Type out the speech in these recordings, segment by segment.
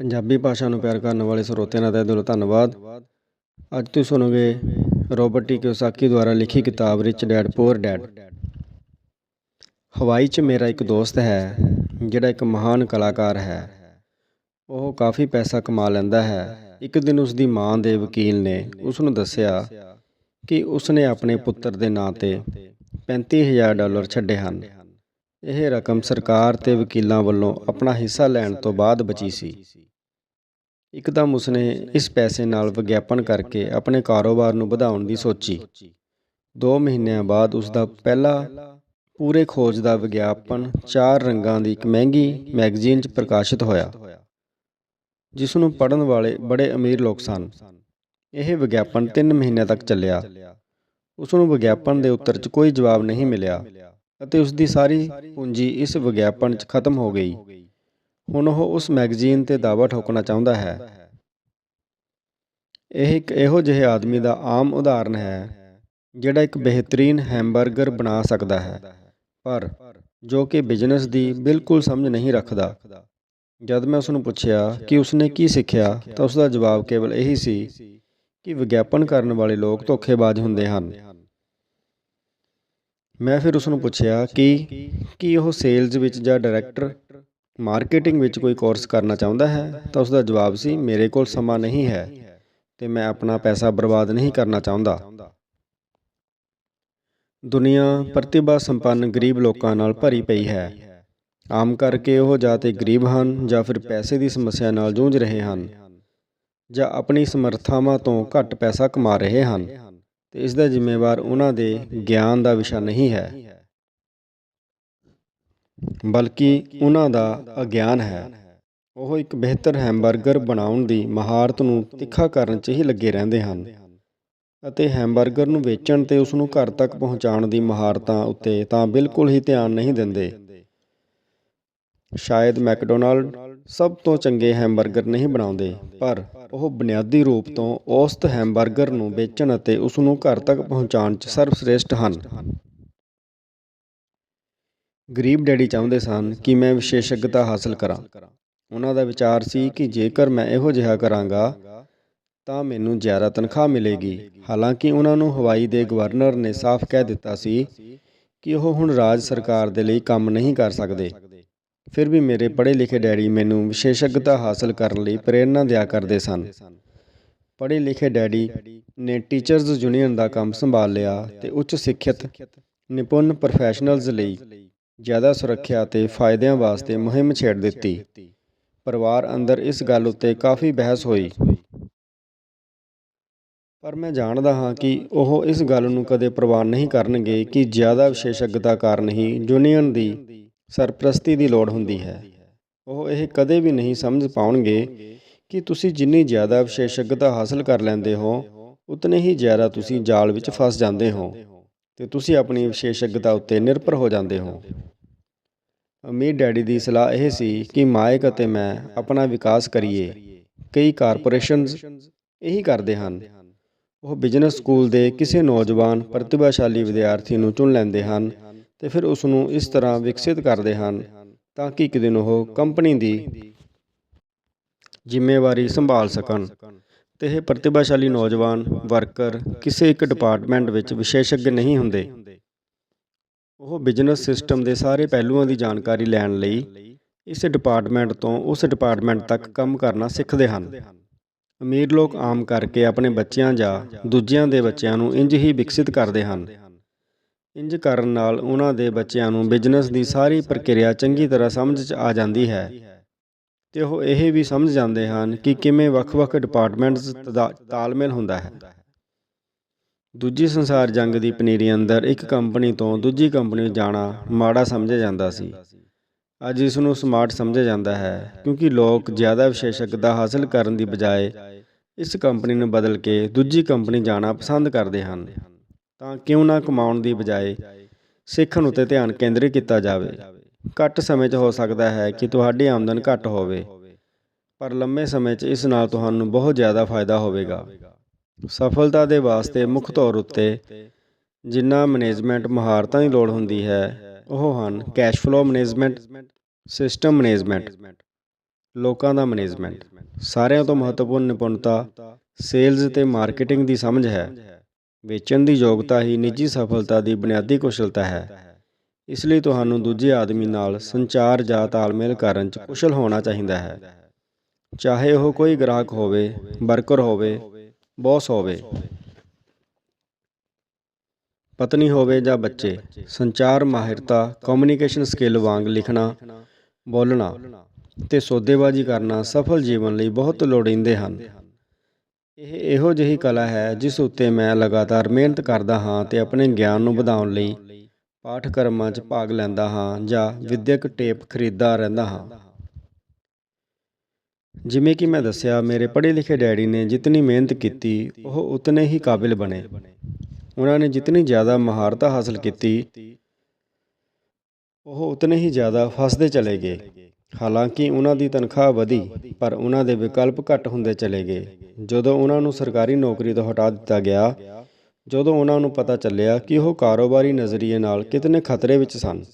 ਪੰਜਾਬੀ ਭਾਸ਼ਾ ਨੂੰ ਪਿਆਰ ਕਰਨ ਵਾਲੇ ਸਰੋਤਿਆਂ ਦਾ ਤਹਿ ਦਿਲੋਂ ਧੰਨਵਾਦ। ਅੱਜ ਤੁਸੀਂ ਸੁਣੋਗੇ ਰੋਬਰਟ ਟੀ ਕਿਓਸਾਕੀ ਦੁਆਰਾ ਲਿਖੀ ਕਿਤਾਬ ਰਿਚ ਡੈਡ ਪੂਅਰ ਡੈਡ ਹਵਾਈ 'ਚ ਮੇਰਾ ਇੱਕ ਦੋਸਤ ਹੈ, ਜਿਹੜਾ ਇੱਕ ਮਹਾਨ ਕਲਾਕਾਰ ਹੈ। ਉਹ ਕਾਫੀ ਪੈਸਾ ਕਮਾ ਲੈਂਦਾ ਹੈ। ਇੱਕ ਦਿਨ ਉਸ ਦੀ ਮਾਂ ਦੇ ਵਕੀਲ ਨੇ ਉਸ ਨੂੰ ਦੱਸਿਆ ਕਿ ਉਸ ਨੇ ਆਪਣੇ ਪੁੱਤਰ ਦੇ ਨਾਂ ਤੇ 35000 ਡਾਲਰ ਛੱਡੇ ਹਨ। ਇਹ ਰਕਮ ਸਰਕਾਰ ਤੇ ਵਕੀਲਾਂ ਵੱਲੋਂ ਆਪਣਾ ਹਿੱਸਾ ਲੈਣ ਤੋਂ ਬਾਅਦ ਬਚੀ ਸੀ। ਇਕਦਮ ਉਸਨੇ ਇਸ ਪੈਸੇ ਨਾਲ ਵਿਗਿਆਪਨ ਕਰਕੇ ਆਪਣੇ ਕਾਰੋਬਾਰ ਨੂੰ ਵਧਾਉਣ ਦੀ ਸੋਚੀ। 2 ਮਹੀਨਿਆਂ ਬਾਅਦ ਉਸ ਦਾ ਪਹਿਲਾ ਪੂਰੇ ਖੋਜ ਦਾ ਵਿਗਿਆਪਨ ਚਾਰ ਰੰਗਾਂ ਦੀ ਇੱਕ ਮਹਿੰਗੀ ਮੈਗਜ਼ੀਨ 'ਚ ਪ੍ਰਕਾਸ਼ਿਤ ਹੋਇਆ ਜਿਸ ਨੂੰ ਪੜ੍ਹਨ ਵਾਲੇ ਬੜੇ ਅਮੀਰ ਲੋਕ ਸਨ। ਇਹ ਵਿਗਿਆਪਨ 3 ਮਹੀਨਿਆਂ ਤੱਕ ਚੱਲਿਆ। ਉਸ ਨੂੰ ਵਿਗਿਆਪਨ ਦੇ ਉੱਤਰ 'ਚ ਕੋਈ ਜਵਾਬ ਨਹੀਂ ਮਿਲਿਆ ਅਤੇ ਉਸ ਦੀ ਸਾਰੀ ਪੂੰਜੀ ਇਸ ਵਿਗਿਆਪਨ 'ਚ ਖਤਮ ਹੋ ਗਈ। ਹੁਣ ਉਹ ਉਸ ਮੈਗਜ਼ੀਨ ਤੇ ਦਾਅਵਾ ਠੋਕਣਾ ਚਾਹੁੰਦਾ ਹੈ। ਇਹ ਇੱਕ ਇਹੋ ਜਿਹੇ ਆਦਮੀ ਦਾ ਆਮ ਉਦਾਹਰਨ ਹੈ, ਜਿਹੜਾ ਇੱਕ ਬਿਹਤਰੀਨ ਹੈਮਬਰਗਰ ਬਣਾ ਸਕਦਾ ਹੈ, ਪਰ ਜੋ ਕਿ ਬਿਜ਼ਨਸ ਦੀ ਬਿਲਕੁਲ ਸਮਝ ਨਹੀਂ ਰੱਖਦਾ। ਜਦ ਮੈਂ ਉਸ ਨੂੰ ਪੁੱਛਿਆ ਕਿ ਉਸਨੇ ਕੀ ਸਿੱਖਿਆ, ਤਾਂ ਉਸ ਦਾ ਜਵਾਬ ਕੇਵਲ ਇਹੀ ਸੀ ਕਿ ਵਿਗਿਆਪਨ ਕਰਨ ਵਾਲੇ ਲੋਕ ਧੋਖੇਬਾਜ਼ ਹੁੰਦੇ ਹਨ। ਮੈਂ ਫਿਰ ਉਸ ਨੂੰ ਪੁੱਛਿਆ ਕਿ ਕੀ ਉਹ ਸੇਲਜ਼ ਵਿੱਚ ਜਾਂ ਡਾਇਰੈਕਟਰ ਮਾਰਕੀਟਿੰਗ ਵਿੱਚ ਕੋਈ ਕੋਰਸ ਕਰਨਾ ਚਾਹੁੰਦਾ ਹੈ ਤਾਂ ਉਸ ਦਾ ਜਵਾਬ ਸੀ, ਮੇਰੇ ਕੋਲ ਸਮਾਂ ਨਹੀਂ ਹੈ ਤੇ ਮੈਂ ਆਪਣਾ ਪੈਸਾ ਬਰਬਾਦ ਨਹੀਂ ਕਰਨਾ ਚਾਹੁੰਦਾ। ਦੁਨੀਆ ਪ੍ਰਤਿਭਾ ਸੰਪੰਨ ਗਰੀਬ ਲੋਕਾਂ ਨਾਲ ਭਰੀ ਪਈ ਹੈ। ਆਮ ਕਰਕੇ ਉਹ ਜਾਂ ਤੇ ਗਰੀਬ ਹਨ ਜਾਂ ਫਿਰ ਪੈਸੇ ਦੀ ਸਮੱਸਿਆ ਨਾਲ ਜੂਝ ਰਹੇ ਹਨ ਜਾਂ ਆਪਣੀ ਸਮਰੱਥਾਵਾਂ ਤੋਂ ਘੱਟ ਪੈਸਾ ਕਮਾ ਰਹੇ ਹਨ ਤੇ ਇਸ ਦਾ ਜ਼ਿੰਮੇਵਾਰ ਉਹਨਾਂ ਦੇ ਗਿਆਨ ਦਾ ਵਿਸ਼ਾ ਨਹੀਂ ਹੈ। ਬਲਕਿ ਉਹਨਾਂ ਦਾ ਅਗਿਆਨ ਹੈ। ਉਹ ਇੱਕ ਬਿਹਤਰ ਹੈਮਬਰਗਰ ਬਣਾਉਣ ਦੀ ਮਹਾਰਤ ਨੂੰ ਤਿੱਖਾ ਕਰਨ 'ਚ ਹੀ ਲੱਗੇ ਰਹਿੰਦੇ ਹਨ ਅਤੇ ਹੈਮਬਰਗਰ ਨੂੰ ਵੇਚਣ ਤੇ ਉਸ ਨੂੰ ਘਰ ਤੱਕ ਪਹੁੰਚਾਉਣ ਦੀ ਮਹਾਰਤਾਂ ਉੱਤੇ ਤਾਂ ਬਿਲਕੁਲ ਹੀ ਧਿਆਨ ਨਹੀਂ ਦਿੰਦੇ। ਸ਼ਾਇਦ ਮੈਕਡੋਨਲਡ ਸਭ ਤੋਂ ਚੰਗੇ ਹੈਮਬਰਗਰ ਨਹੀਂ ਬਣਾਉਂਦੇ, ਪਰ ਉਹ ਬੁਨਿਆਦੀ ਰੂਪ ਤੋਂ ਔਸਤ ਹੈਮਬਰਗਰ ਨੂੰ ਵੇਚਣ ਅਤੇ ਉਸ ਨੂੰ ਘਰ ਤੱਕ ਪਹੁੰਚਾਉਣ 'ਚ ਸਰਵਸ਼੍ਰੇਸ਼ਟ ਹਨ। ਗਰੀਬ ਡੈਡੀ ਚਾਹੁੰਦੇ ਸਨ ਕਿ ਮੈਂ ਵਿਸ਼ੇਸ਼ਗਤਾ ਹਾਸਲ ਕਰਾਂ। ਉਹਨਾਂ ਦਾ ਵਿਚਾਰ ਸੀ ਕਿ ਜੇਕਰ ਮੈਂ ਇਹੋ ਜਿਹਾ ਕਰਾਂਗਾ, ਤਾਂ ਮੈਨੂੰ ਜ਼ਿਆਦਾ ਤਨਖਾਹ ਮਿਲੇਗੀ। ਹਾਲਾਂਕਿ ਉਹਨਾਂ ਨੂੰ ਹਵਾਈ ਦੇ ਗਵਰਨਰ ਨੇ ਸਾਫ਼ ਕਹਿ ਦਿੱਤਾ ਸੀ ਕਿ ਉਹ ਹੁਣ ਰਾਜ ਸਰਕਾਰ ਦੇ ਲਈ ਕੰਮ ਨਹੀਂ ਕਰ ਸਕਦੇ। ਫਿਰ ਵੀ ਮੇਰੇ ਪੜ੍ਹੇ ਲਿਖੇ ਡੈਡੀ ਮੈਨੂੰ ਵਿਸ਼ੇਸ਼ਗਤਾ ਹਾਸਲ ਕਰਨ ਲਈ ਪ੍ਰੇਰਣਾ ਦਿਆ ਕਰਦੇ ਸਨ। ਪੜ੍ਹੇ ਲਿਖੇ ਡੈਡੀ ਨੇ ਟੀਚਰਜ਼ ਯੂਨੀਅਨ ਦਾ ਕੰਮ ਸੰਭਾਲ ਲਿਆ ਤੇ ਉੱਚ ਸਿੱਖਿਅਤ, ਨਿਪੁੰਨ ਪ੍ਰੋਫੈਸ਼ਨਲਜ਼ ਲਈ ਜ਼ਿਆਦਾ ਸੁਰੱਖਿਆ ਅਤੇ ਫਾਇਦਿਆਂ ਵਾਸਤੇ ਮੁਹਿੰਮ ਛੇੜ ਦਿੱਤੀ। ਪਰਿਵਾਰ ਅੰਦਰ ਇਸ ਗੱਲ ਉੱਤੇ ਕਾਫੀ ਬਹਿਸ ਹੋਈ। ਪਰ ਮੈਂ ਜਾਣਦਾ ਹਾਂ ਕਿ ਉਹ ਇਸ ਗੱਲ ਨੂੰ ਕਦੇ ਪ੍ਰਵਾਨ ਨਹੀਂ ਕਰਨਗੇ ਕਿ ਜ਼ਿਆਦਾ ਵਿਸ਼ੇਸ਼ੱਗਤਾ ਕਾਰਨ ਹੀ ਯੂਨੀਅਨ ਦੀ ਸਰਪ੍ਰਸਤੀ ਦੀ ਲੋੜ ਹੁੰਦੀ ਹੈ। ਉਹ ਇਹ ਕਦੇ ਵੀ ਨਹੀਂ ਸਮਝ ਪਾਉਣਗੇ ਕਿ ਤੁਸੀਂ ਜਿੰਨੀ ਜ਼ਿਆਦਾ ਵਿਸ਼ੇਸ਼ੱਗਤਾ ਹਾਸਲ ਕਰ ਲੈਂਦੇ ਹੋ, ਉਤਨੇ ਹੀ ਜ਼ਿਆਦਾ ਤੁਸੀਂ ਜਾਲ ਵਿੱਚ ਫਸ ਜਾਂਦੇ ਹੋ। ਤੇ ਤੁਸੀਂ ਆਪਣੀ ਵਿਸ਼ੇਸ਼ੱਗਤਾ ਉੱਤੇ ਨਿਰਭਰ ਹੋ ਜਾਂਦੇ ਹੋ। ਅਮੀਰ ਡੈਡੀ ਦੀ ਸਲਾਹ ਇਹ ਸੀ ਕਿ ਮਾਇਕ ਅਤੇ ਮੈਂ ਆਪਣਾ ਵਿਕਾਸ ਕਰੀਏ। ਕਈ ਕਾਰਪੋਰੇਸ਼ਨਸ ਇਹੀ ਕਰਦੇ ਹਨ। ਉਹ ਬਿਜ਼ਨਸ ਸਕੂਲ ਦੇ ਕਿਸੇ ਨੌਜਵਾਨ ਪ੍ਰਤਿਭਾਸ਼ਾਲੀ ਵਿਦਿਆਰਥੀ ਨੂੰ ਚੁਣ ਲੈਂਦੇ ਹਨ ਤੇ ਫਿਰ ਉਸ ਨੂੰ ਇਸ ਤਰ੍ਹਾਂ ਵਿਕਸਿਤ ਕਰਦੇ ਹਨ ਤਾਂ ਕਿ ਇੱਕ ਦਿਨ ਉਹ ਕੰਪਨੀ ਦੀ ਜ਼ਿੰਮੇਵਾਰੀ ਸੰਭਾਲ ਸਕਣ। ਅਤੇ ਇਹ ਪ੍ਰਤਿਭਾਸ਼ਾਲੀ ਨੌਜਵਾਨ, ਵਰਕਰ, ਕਿਸੇ ਇੱਕ ਡਿਪਾਰਟਮੈਂਟ ਵਿੱਚ ਵਿਸ਼ੇਸ਼ੱਗ ਨਹੀਂ ਹੁੰਦੇ। ਉਹ ਬਿਜ਼ਨਸ ਸਿਸਟਮ ਦੇ ਸਾਰੇ ਪਹਿਲੂਆਂ ਦੀ ਜਾਣਕਾਰੀ ਲੈਣ ਲਈ ਇਸ ਡਿਪਾਰਟਮੈਂਟ ਤੋਂ ਉਸ ਡਿਪਾਰਟਮੈਂਟ ਤੱਕ ਕੰਮ ਕਰਨਾ ਸਿੱਖਦੇ ਹਨ। ਅਮੀਰ ਲੋਕ ਆਮ ਕਰਕੇ ਆਪਣੇ ਬੱਚਿਆਂ ਜਾਂ ਦੂਜਿਆਂ ਦੇ ਬੱਚਿਆਂ ਨੂੰ ਇੰਜ ਹੀ ਵਿਕਸਿਤ ਕਰਦੇ ਹਨ। ਇੰਜ ਕਰਨ ਨਾਲ ਉਹਨਾਂ ਦੇ ਬੱਚਿਆਂ ਨੂੰ ਬਿਜ਼ਨਸ ਦੀ ਸਾਰੀ ਪ੍ਰਕਿਰਿਆ ਚੰਗੀ ਤਰ੍ਹਾਂ ਸਮਝ 'ਚ ਆ ਜਾਂਦੀ ਹੈ। ਤੇ ਉਹ ਇਹ ਵੀ ਸਮਝ ਜਾਂਦੇ ਹਨ ਕਿ ਕਿਵੇਂ ਵੱਖ-ਵੱਖ ਡਿਪਾਰਟਮੈਂਟਸ ਦਾ ਤਾਲਮੇਲ ਹੁੰਦਾ ਹੈ। ਦੂਜੀ ਸੰਸਾਰ ਜੰਗ ਦੀ ਪਨੀਰੀ ਅੰਦਰ ਇੱਕ ਕੰਪਨੀ ਤੋਂ ਦੂਜੀ ਕੰਪਨੀ ਜਾਣਾ ਮਾੜਾ ਸਮਝਿਆ ਜਾਂਦਾ ਸੀ। ਅੱਜ ਇਸ ਨੂੰ ਸਮਾਰਟ ਸਮਝਿਆ ਜਾਂਦਾ ਹੈ ਕਿਉਂਕਿ ਲੋਕ ਜ਼ਿਆਦਾ ਵਿਸ਼ੇਸ਼ੱਗਤਾ ਹਾਸਲ ਕਰਨ ਦੀ ਬਜਾਏ ਇਸ ਕੰਪਨੀ ਨੂੰ ਬਦਲ ਕੇ ਦੂਜੀ ਕੰਪਨੀ ਜਾਣਾ ਪਸੰਦ ਕਰਦੇ ਹਨ। ਤਾਂ ਕਿਉਂ ਨਾ ਕਮਾਉਣ ਦੀ ਬਜਾਏ ਸਿੱਖਣ ਉੱਤੇ ਧਿਆਨ ਕੇਂਦਰਿਤ ਕੀਤਾ ਜਾਵੇ। ਘੱਟ ਸਮੇਂ 'ਚ ਹੋ ਸਕਦਾ ਹੈ ਕਿ ਤੁਹਾਡੀ ਆਮਦਨ ਘੱਟ ਹੋਵੇ, ਪਰ ਲੰਮੇ ਸਮੇਂ 'ਚ ਇਸ ਨਾਲ ਤੁਹਾਨੂੰ ਬਹੁਤ ਜ਼ਿਆਦਾ ਫਾਇਦਾ ਹੋਵੇਗਾ। ਸਫਲਤਾ ਦੇ ਵਾਸਤੇ ਮੁੱਖ ਤੌਰ ਉੱਤੇ ਜਿੰਨਾ ਮੈਨੇਜਮੈਂਟ ਮਹਾਰਤਾਂ ਦੀ ਲੋੜ ਹੁੰਦੀ ਹੈ, ਉਹ ਹਨ cash flow management, system management, ਲੋਕਾਂ ਦਾ ਮੈਨੇਜਮੈਂਟ। ਸਾਰਿਆਂ ਤੋਂ ਮਹੱਤਵਪੂਰਨ ਨਿਪੁੰਨਤਾ ਸੇਲਜ਼ ਤੇ ਮਾਰਕੀਟਿੰਗ ਦੀ ਸਮਝ ਹੈ। ਵੇਚਣ ਦੀ ਯੋਗਤਾ ਹੀ ਨਿੱਜੀ ਸਫਲਤਾ ਦੀ ਬੁਨਿਆਦੀ ਕੁਸ਼ਲਤਾ ਹੈ। ਇਸ ਲਈ ਤੁਹਾਨੂੰ ਦੂਜੇ ਆਦਮੀ ਨਾਲ ਸੰਚਾਰ ਜਾਂ ਤਾਲਮੇਲ ਕਰਨ 'ਚ ਕੁਸ਼ਲ ਹੋਣਾ ਚਾਹੀਦਾ ਹੈ। ਚਾਹੇ ਉਹ ਕੋਈ ਗ੍ਰਾਹਕ ਹੋਵੇ, ਵਰਕਰ ਹੋਵੇ, ਬੌਸ ਹੋਵੇ, ਪਤਨੀ ਹੋਵੇ ਜਾਂ ਬੱਚੇ, ਸੰਚਾਰ, ਮਾਹਿਰਤਾ ਕਮਿਊਨੀਕੇਸ਼ਨ ਸਕਿੱਲ ਵਾਂਗ ਲਿਖਣਾ, ਬੋਲਣਾ ਤੇ ਸੌਦੇਬਾਜ਼ੀ ਕਰਨਾ ਸਫਲ ਜੀਵਨ ਲਈ ਬਹੁਤ ਲੋੜੀਂਦੇ ਹਨ। ਇਹ ਇਹੋ ਜਿਹੀ ਕਲਾ ਹੈ ਜਿਸ ਉੱਤੇ ਮੈਂ ਲਗਾਤਾਰ ਮਿਹਨਤ ਕਰਦਾ ਹਾਂ ਤੇ ਆਪਣੇ ਗਿਆਨ ਨੂੰ ਵਧਾਉਣ ਲਈ ਪਾਠਕ੍ਰਮਾਂ 'ਚ ਭਾਗ ਲੈਂਦਾ ਹਾਂ ਜਾਂ ਵਿਦਿਅਕ ਟੇਪ ਖਰੀਦਦਾ ਰਹਿੰਦਾ ਹਾਂ। ਜਿਵੇਂ ਕਿ ਮੈਂ ਦੱਸਿਆ, ਮੇਰੇ ਪੜ੍ਹੇ ਲਿਖੇ ਡੈਡੀ ਨੇ ਜਿਤਨੀ ਮਿਹਨਤ ਕੀਤੀ, ਉਹ ਉਤਨੇ ਹੀ ਕਾਬਿਲ ਬਣੇ। ਉਹਨਾਂ ਨੇ ਜਿਤਨੀ ਜ਼ਿਆਦਾ ਮਹਾਰਤ ਹਾਸਲ ਕੀਤੀ, ਉਹ ਉਤਨੇ ਹੀ ਜ਼ਿਆਦਾ ਫਸਦੇ ਚਲੇ ਗਏ। ਹਾਲਾਂਕਿ ਉਹਨਾਂ ਦੀ ਤਨਖਾਹ ਵਧੀ, ਪਰ ਉਹਨਾਂ ਦੇ ਵਿਕਲਪ ਘੱਟ ਹੁੰਦੇ ਚਲੇ ਗਏ। ਜਦੋਂ ਉਹਨਾਂ ਨੂੰ ਸਰਕਾਰੀ ਨੌਕਰੀ ਤੋਂ ਹਟਾ ਦਿੱਤਾ ਗਿਆ ਜਦੋਂ ਉਹਨਾਂ ਨੂੰ ਪਤਾ ਚੱਲਿਆ ਕਿ ਉਹ ਕਾਰੋਬਾਰੀ ਨਜ਼ਰੀਏ ਨਾਲ ਕਿਤਨੇ ਖਤਰੇ ਵਿੱਚ ਸਨ।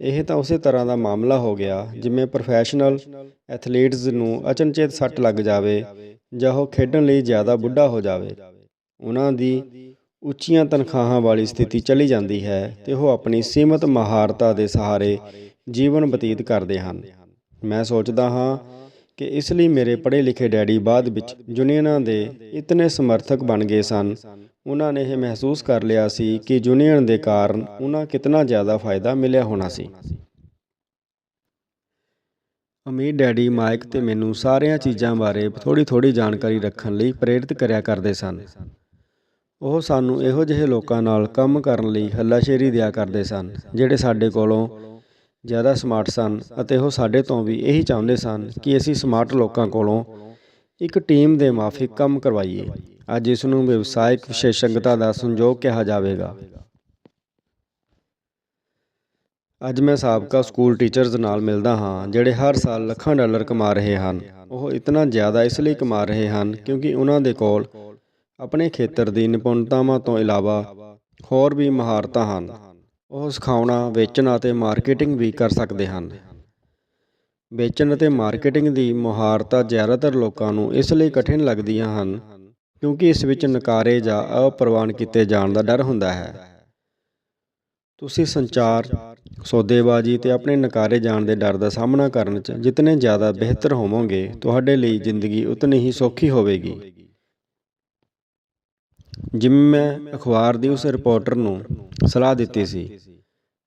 ਇਹ ਤਾਂ ਉਸੇ ਤਰ੍ਹਾਂ ਦਾ ਮਾਮਲਾ ਹੋ ਗਿਆ ਜਿਵੇਂ ਪ੍ਰੋਫੈਸ਼ਨਲ ਐਥਲੀਟਸ ਨੂੰ ਅਚਨਚੇਤ ਸੱਟ ਲੱਗ ਜਾਵੇ ਜਾਂ ਉਹ ਖੇਡਣ ਲਈ ਜ਼ਿਆਦਾ ਬੁੱਢਾ ਹੋ ਜਾਵੇ। ਉਹਨਾਂ ਦੀ ਉੱਚੀਆਂ ਤਨਖਾਹਾਂ ਵਾਲੀ ਸਥਿਤੀ ਚਲੀ ਜਾਂਦੀ ਹੈ ਤੇ ਉਹ ਆਪਣੀ ਸੀਮਤ ਮਹਾਰਤਾ ਦੇ ਸਹਾਰੇ ਜੀਵਨ ਬਤੀਤ ਕਰਦੇ ਹਨ। ਮੈਂ ਸੋਚਦਾ ਹਾਂ ਕਿ ਇਸ ਲਈ ਮੇਰੇ ਪੜ੍ਹੇ ਲਿਖੇ ਡੈਡੀ ਬਾਅਦ ਵਿੱਚ ਯੂਨੀਅਨਾਂ ਦੇ ਇਤਨੇ ਸਮਰਥਕ ਬਣ ਗਏ ਸਨ। ਉਹਨਾਂ ਨੇ ਇਹ ਮਹਿਸੂਸ ਕਰ ਲਿਆ ਸੀ ਕਿ ਯੂਨੀਅਨ ਦੇ ਕਾਰਨ ਉਹਨਾਂ ਕਿਤਨਾ ਜ਼ਿਆਦਾ ਫਾਇਦਾ ਮਿਲਿਆ ਹੋਣਾ ਸੀ। ਅਮੀਰ ਡੈਡੀ ਮਾਈਕ ਤੇ ਮੈਨੂੰ ਸਾਰੀਆਂ ਚੀਜ਼ਾਂ ਬਾਰੇ ਥੋੜੀ ਥੋੜੀ ਜਾਣਕਾਰੀ ਰੱਖਣ ਲਈ ਪ੍ਰੇਰਿਤ ਕਰਿਆ ਕਰਦੇ ਸਨ। ਉਹ ਸਾਨੂੰ ਇਹੋ ਜਿਹੇ ਲੋਕਾਂ ਨਾਲ ਕੰਮ ਕਰਨ ਲਈ ਹੱਲਾਸ਼ੇਰੀ ਦਿਆ ਕਰਦੇ ਸਨ, ਜਿਹੜੇ ਸਾਡੇ ਕੋਲੋਂ ਜ਼ਿਆਦਾ ਸਮਾਰਟ ਸਨ ਅਤੇ ਉਹ ਸਾਡੇ ਤੋਂ ਵੀ ਇਹੀ ਚਾਹੁੰਦੇ ਸਨ ਕਿ ਅਸੀਂ ਸਮਾਰਟ ਲੋਕਾਂ ਕੋਲੋਂ ਇੱਕ ਟੀਮ ਦੇ ਮਾਫਿਕ ਕੰਮ ਕਰਵਾਈਏ। ਅੱਜ ਇਸ ਨੂੰ ਵਿਵਸਾਇਕ ਵਿਸ਼ੇਸ਼ਗਤਾ ਦਾ ਸੰਯੋਗ ਕਿਹਾ ਜਾਵੇਗਾ। ਅੱਜ ਮੈਂ ਸਾਬਕਾ ਸਕੂਲ ਟੀਚਰਸ ਨਾਲ ਮਿਲਦਾ ਹਾਂ, ਜਿਹੜੇ ਹਰ ਸਾਲ ਲੱਖਾਂ ਡਾਲਰ ਕਮਾ ਰਹੇ ਹਨ। ਉਹ ਇਤਨਾ ਜ਼ਿਆਦਾ ਇਸ ਲਈ ਕਮਾ ਰਹੇ ਹਨ ਕਿਉਂਕਿ ਉਹਨਾਂ ਦੇ ਕੋਲ ਆਪਣੇ ਖੇਤਰ ਦੀ ਨਿਪੁੰਨਤਾਵਾਂ ਤੋਂ ਇਲਾਵਾ ਹੋਰ ਵੀ ਮਹਾਰਤਾਂ ਹਨ। ਉਹ ਸਿਖਾਉਣਾ, ਵੇਚਣਾ ਅਤੇ ਮਾਰਕੀਟਿੰਗ ਵੀ ਕਰ ਸਕਦੇ ਹਨ। ਵੇਚਣ ਅਤੇ ਮਾਰਕੀਟਿੰਗ ਦੀ ਮੁਹਾਰਤਾਂ ਜ਼ਿਆਦਾਤਰ ਲੋਕਾਂ ਨੂੰ ਇਸ ਲਈ ਕਠਿਨ ਲੱਗਦੀਆਂ ਹਨ, ਕਿਉਂਕਿ ਇਸ ਵਿੱਚ ਨਕਾਰੇ ਜਾਂ ਅਪਰਵਾਨ ਕੀਤੇ ਜਾਣ ਦਾ ਡਰ ਹੁੰਦਾ ਹੈ। ਤੁਸੀਂ ਸੰਚਾਰ, ਸੌਦੇਬਾਜ਼ੀ ਤੇ ਆਪਣੇ ਨਕਾਰੇ ਜਾਣ ਦੇ ਡਰ ਦਾ ਸਾਹਮਣਾ ਕਰਨ 'ਚ ਜਿਤਨੇ ਜ਼ਿਆਦਾ ਬਿਹਤਰ ਹੋਵੋਗੇ, ਤੁਹਾਡੇ ਲਈ ਜ਼ਿੰਦਗੀ ਉਤਨੀ ਹੀ ਸੌਖੀ ਹੋਵੇਗੀ। ਜਿਵੇਂ ਮੈਂ ਅਖਬਾਰ ਦੀ ਉਸ ਰਿਪੋਰਟਰ ਨੂੰ ਸਲਾਹ ਦਿੱਤੀ ਸੀ।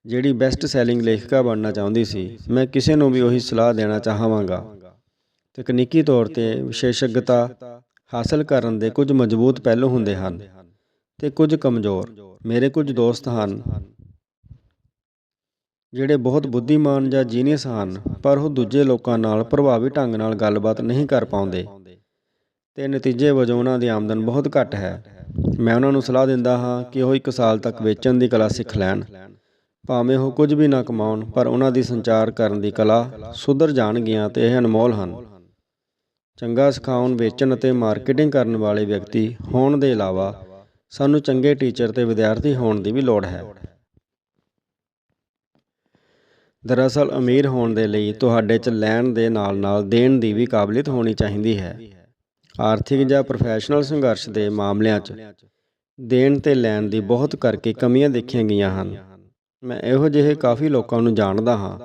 ਜਿਹੜੀ ਬੈਸਟ ਸੈਲਿੰਗ ਲੇਖਿਕਾ ਬਣਨਾ ਚਾਹੁੰਦੀ ਸੀ, ਮੈਂ ਕਿਸੇ ਨੂੰ ਵੀ ਉਹੀ ਸਲਾਹ ਦੇਣਾ ਚਾਹਾਂਗਾ। ਤਕਨੀਕੀ ਤੌਰ ਤੇ ਵਿਸ਼ੇਸ਼ਗਤਾ ਹਾਸਲ ਕਰਨ ਦੇ ਕੁਝ ਮਜ਼ਬੂਤ ਪਹਿਲੂ ਹੁੰਦੇ ਹਨ ਤੇ ਕੁਝ ਕਮਜ਼ੋਰ। ਮੇਰੇ ਕੁਝ ਦੋਸਤ ਹਨ ਜਿਹੜੇ ਬਹੁਤ ਬੁੱਧੀਮਾਨ ਜਾਂ ਜੀਨੀਅਸ ਹਨ, ਪਰ ਉਹ ਦੂਜੇ ਲੋਕਾਂ ਨਾਲ ਪ੍ਰਭਾਵੀ ਢੰਗ ਨਾਲ ਗੱਲਬਾਤ ਨਹੀਂ ਕਰ ਪਾਉਂਦੇ ਤੇ ਨਤੀਜੇ ਵਜੋਂ ਉਹਨਾਂ ਦੀ ਆਮਦਨ ਬਹੁਤ ਘੱਟ ਹੈ। ਮੈਂ ਉਹਨਾਂ ਨੂੰ ਸਲਾਹ ਦਿੰਦਾ ਹਾਂ ਕਿ ਉਹ ਇੱਕ ਸਾਲ ਤੱਕ ਵੇਚਣ ਦੀ ਕਲਾ ਸਿੱਖ ਲੈਣ। ਭਾਵੇਂ ਉਹ ਕੁਝ ਵੀ ਨਾ ਕਮਾਉਣ, ਪਰ ਉਹਨਾਂ ਦੀ ਸੰਚਾਰ ਕਰਨ ਦੀ ਕਲਾ ਸੁਧਰ ਜਾਣਗੀਆਂ ਤੇ ਇਹ ਅਨਮੋਲ ਹਨ। ਚੰਗਾ ਸਿਖਾਉਣ, ਵੇਚਣ ਅਤੇ ਮਾਰਕੀਟਿੰਗ ਕਰਨ ਵਾਲੇ ਵਿਅਕਤੀ ਹੋਣ ਦੇ ਇਲਾਵਾ ਸਾਨੂੰ ਚੰਗੇ ਟੀਚਰ ਤੇ ਵਿਦਿਆਰਥੀ ਹੋਣ ਦੀ ਵੀ ਲੋੜ ਹੈ। ਦਰਅਸਲ ਅਮੀਰ ਹੋਣ ਦੇ ਲਈ ਤੁਹਾਡੇ 'ਚ ਲੈਣ ਦੇ ਨਾਲ-ਨਾਲ ਦੇਣ ਦੀ ਵੀ ਕਾਬਲੀਅਤ ਹੋਣੀ ਚਾਹੀਦੀ ਹੈ। ਆਰਥਿਕ ਜਾਂ ਪ੍ਰੋਫੈਸ਼ਨਲ ਸੰਘਰਸ਼ ਦੇ ਮਾਮਲਿਆਂ 'ਚ ਦੇਣ ਤੇ ਲੈਣ ਦੀ ਬਹੁਤ ਕਰਕੇ ਕਮੀਆਂ ਦੇਖੀਆਂ ਗਈਆਂ ਹਨ। ਮੈਂ ਇਹੋ ਜਿਹੇ ਕਾਫੀ ਲੋਕਾਂ ਨੂੰ ਜਾਣਦਾ ਹਾਂ,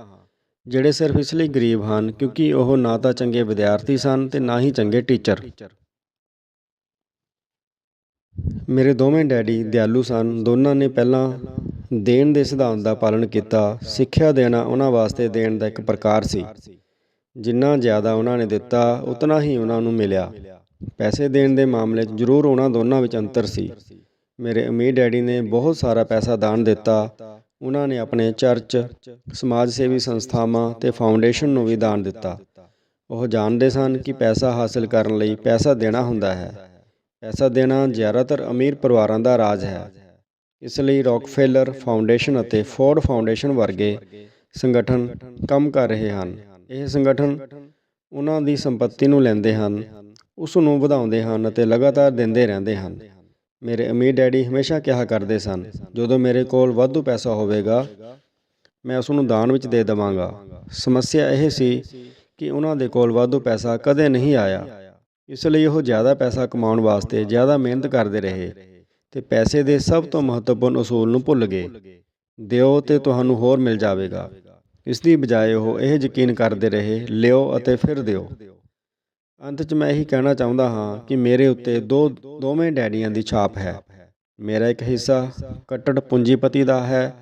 ਜਿਹੜੇ ਸਿਰਫ ਇਸ ਲਈ ਗਰੀਬ ਹਨ ਕਿਉਂਕਿ ਉਹ ਨਾ ਤਾਂ ਚੰਗੇ ਵਿਦਿਆਰਥੀ ਸਨ ਤੇ ਨਾ ਹੀ ਚੰਗੇ ਟੀਚਰ। ਮੇਰੇ ਦੋਵੇਂ ਡੈਡੀ ਦਿਆਲੂ ਸਨ, ਦੋਨਾਂ ਨੇ ਪਹਿਲਾਂ ਦੇਣ ਦੇ ਸਿਧਾਂਤ ਦਾ ਪਾਲਣ ਕੀਤਾ, ਸਿੱਖਿਆ ਦੇਣਾ ਉਹਨਾਂ ਵਾਸਤੇ ਦੇਣ ਦਾ ਇੱਕ ਪ੍ਰਕਾਰ ਸੀ। ਜਿੰਨਾ ਜ਼ਿਆਦਾ ਉਹਨਾਂ ਨੇ ਦਿੱਤਾ, ਉਤਨਾ ਹੀ ਉਹਨਾਂ ਨੂੰ ਮਿਲਿਆ। ਪੈਸੇ ਦੇਣ ਦੇ ਮਾਮਲੇ 'ਚ ਜ਼ਰੂਰ ਉਹਨਾਂ ਦੋਨਾਂ ਵਿੱਚ ਅੰਤਰ ਸੀ। ਮੇਰੇ ਅਮੀਰ ਡੈਡੀ ਨੇ ਬਹੁਤ ਸਾਰਾ ਪੈਸਾ ਦਾਨ ਦਿੱਤਾ। ਉਹਨਾਂ ਨੇ ਆਪਣੇ ਚਰਚ ਸਮਾਜ ਸੇਵੀ ਸੰਸਥਾਵਾਂ ਤੇ ਫਾਊਂਡੇਸ਼ਨ ਨੂੰ ਵੀ ਦਾਨ ਦਿੱਤਾ। ਉਹ ਜਾਣਦੇ ਸਨ ਕਿ ਪੈਸਾ ਹਾਸਲ ਕਰਨ ਲਈ ਪੈਸਾ ਦੇਣਾ ਹੁੰਦਾ ਹੈ। ਪੈਸਾ ਦੇਣਾ ਜ਼ਿਆਦਾਤਰ ਅਮੀਰ ਪਰਿਵਾਰਾਂ ਦਾ ਰਾਜ ਹੈ। ਇਸ ਲਈ ਰੌਕਫੈਲਰ ਫਾਊਂਡੇਸ਼ਨ ਅਤੇ ਫੋਰਡ ਫਾਊਂਡੇਸ਼ਨ ਵਰਗੇ ਸੰਗਠਨ ਕੰਮ ਕਰ ਰਹੇ ਹਨ। ਇਹ ਸੰਗਠਨ ਉਹਨਾਂ ਦੀ ਸੰਪਤੀ ਨੂੰ ਲੈਂਦੇ ਹਨ। ਉਸ ਨੂੰ ਵਧਾਉਂਦੇ ਹਨ ਅਤੇ ਲਗਾਤਾਰ ਦਿੰਦੇ ਰਹਿੰਦੇ ਹਨ। ਮੇਰੇ ਅਮੀਰ ਡੈਡੀ ਹਮੇਸ਼ਾ ਕਿਹਾ ਕਰਦੇ ਸਨ, ਜਦੋਂ ਮੇਰੇ ਕੋਲ ਵਾਧੂ ਪੈਸਾ ਹੋਵੇਗਾ, ਮੈਂ ਉਸ ਨੂੰ ਦਾਨ ਵਿੱਚ ਦੇ ਦੇਵਾਂਗਾ। ਸਮੱਸਿਆ ਇਹ ਸੀ ਕਿ ਉਹਨਾਂ ਦੇ ਕੋਲ ਵਾਧੂ ਪੈਸਾ ਕਦੇ ਨਹੀਂ ਆਇਆ। ਇਸ ਲਈ ਉਹ ਜ਼ਿਆਦਾ ਪੈਸਾ ਕਮਾਉਣ ਵਾਸਤੇ ਜ਼ਿਆਦਾ ਮਿਹਨਤ ਕਰਦੇ ਰਹੇ ਤੇ ਪੈਸੇ ਦੇ ਸਭ ਤੋਂ ਮਹੱਤਵਪੂਰਨ ਅਸੂਲ ਨੂੰ ਭੁੱਲ ਗਏ। ਦਿਓ ਤੇ ਤੁਹਾਨੂੰ ਹੋਰ ਮਿਲ ਜਾਵੇਗਾ। ਇਸ ਦੀ ਬਜਾਏ ਉਹ ਇਹ ਯਕੀਨ ਕਰਦੇ ਰਹੇ, ਲਿਓ ਅਤੇ ਫਿਰ ਦਿਓ। ਅੰਤ 'ਚ ਮੈਂ ਇਹੀ ਕਹਿਣਾ ਚਾਹੁੰਦਾ ਹਾਂ ਕਿ ਮੇਰੇ ਉੱਤੇ ਦੋ, ਦੋਵੇਂ ਡੈਡੀਆਂ ਦੀ ਛਾਪ ਹੈ। ਮੇਰਾ ਇੱਕ ਹਿੱਸਾ ਕੱਟੜ ਪੂੰਜੀਪਤੀ ਦਾ ਹੈ,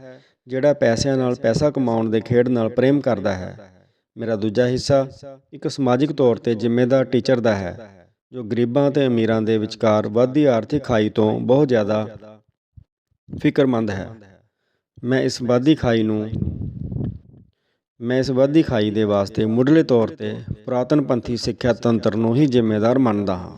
ਜਿਹੜਾ ਪੈਸਿਆਂ ਨਾਲ ਪੈਸਾ ਕਮਾਉਣ ਦੇ ਖੇਡ ਨਾਲ ਪ੍ਰੇਮ ਕਰਦਾ ਹੈ। ਮੇਰਾ ਦੂਜਾ ਹਿੱਸਾ ਇੱਕ ਸਮਾਜਿਕ ਤੌਰ ਤੇ ਜ਼ਿੰਮੇਦਾਰ ਟੀਚਰ ਦਾ ਹੈ, ਜੋ ਗਰੀਬਾਂ ਤੇ ਅਮੀਰਾਂ ਦੇ ਵਿਚਕਾਰ ਵੱਧਦੀ ਆਰਥਿਕ ਖਾਈ ਤੋਂ ਬਹੁਤ ਜ਼ਿਆਦਾ ਫਿਕਰਮੰਦ ਹੈ। ਮੈਂ ਇਸ ਵੱਧਦੀ ਖਾਈ ਨੂੰ ਮੈਂ ਇਸ ਵਾਧੀ ਖਾਈ ਦੇ ਵਾਸਤੇ ਮੁੱਢਲੇ ਤੌਰ ਤੇ ਪੁਰਾਤਨ ਪੰਥੀ ਸਿੱਖਿਆ ਤੰਤਰ ਨੂੰ ਹੀ ਜ਼ਿੰਮੇਦਾਰ ਮੰਨਦਾ ਹਾਂ।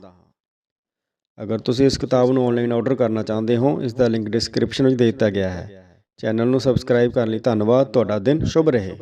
ਅਗਰ ਤੁਸੀਂ ਇਸ ਕਿਤਾਬ ਨੂੰ ਆਨਲਾਈਨ ਆਰਡਰ ਕਰਨਾ ਚਾਹੁੰਦੇ ਹੋ, ਇਸ ਦਾ ਲਿੰਕ ਡਿਸਕ੍ਰਿਪਸ਼ਨ ਵਿੱਚ ਦੇ ਦਿੱਤਾ ਗਿਆ ਹੈ। ਚੈਨਲ ਨੂੰ ਸਬਸਕ੍ਰਾਈਬ ਕਰਨ ਲਈ ਧੰਨਵਾਦ। ਤੁਹਾਡਾ ਦਿਨ ਸ਼ੁਭ ਰਹੇ।